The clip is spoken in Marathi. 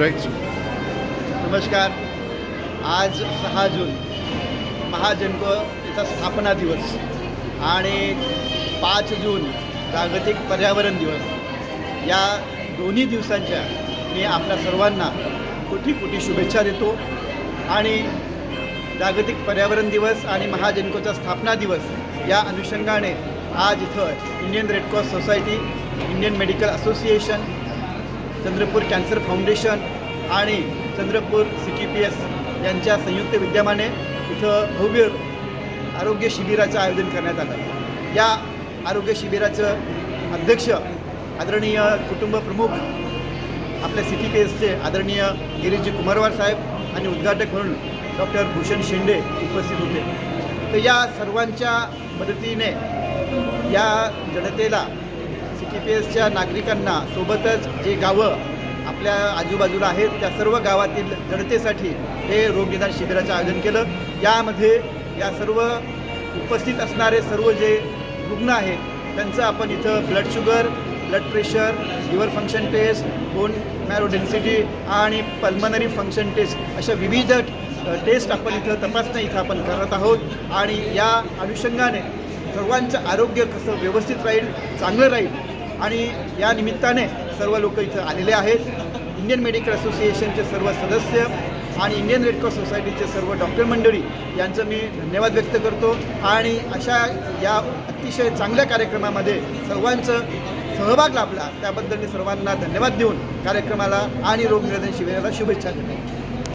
राईट नमस्कार. आज सहा जून महाजनको याचा स्थापना दिवस आणि पाच जून जागतिक पर्यावरण दिवस. या दोन्ही दिवसांच्या मी आपल्या सर्वांना कुठी कुठी शुभेच्छा देतो आणि जागतिक पर्यावरण दिवस आणि महाजनकोचा स्थापना दिवस या अनुषंगाने आज इथं Indian Red Cross Society Indian Medical Association Chandrapur cancer foundation आणि Chandrapur C T P S यांच्या संयुक्त विद्यमाने इथं भव्य आरोग्य शिबिराचं आयोजन करण्यात आलं. या आरोग्य शिबिराचं अध्यक्ष आदरणीय कुटुंब प्रमुख आपल्या सी टी पी एसचे आदरणीय गिरीजी कुमारवार साहेब आणि उद्घाटक म्हणून डॉक्टर भूषण शेंडे उपस्थित होते. तर या सर्वांच्या मदतीने या जनतेला सी पी एसच्या नागरिकांना सोबतच जे गावं आपल्या आजूबाजूला आहेत त्या सर्व गावातील जनतेसाठी हे रोगनिदान शिबिराचं आयोजन केलं. यामध्ये या सर्व उपस्थित असणारे सर्व जे रुग्ण आहेत त्यांचं आपण इथं blood sugar blood pressure liver function test bone marrow density आणि पल्मनरी फंक्शन टेस्ट अशा विविध टेस्ट आपण इथं तपासणं इथं आपण करत आहोत. आणि या अनुषंगाने सर्वांचं आरोग्य कसं व्यवस्थित राहील चांगलं राहील आणि या निमित्ताने सर्व लोक इथं आलेले आहेत. इंडियन मेडिकल असोसिएशनचे सर्व सदस्य आणि इंडियन रेड क्रॉस सोसायटीचे सर्व डॉक्टर मंडळी यांचं मी धन्यवाद व्यक्त करतो. आणि अशा या अतिशय चांगल्या कार्यक्रमामध्ये सर्वांचं सहभाग लाभला त्याबद्दल मी सर्वांना धन्यवाद देऊन कार्यक्रमाला आणि रोगनिरोधन शिबिराला शुभेच्छा देतो.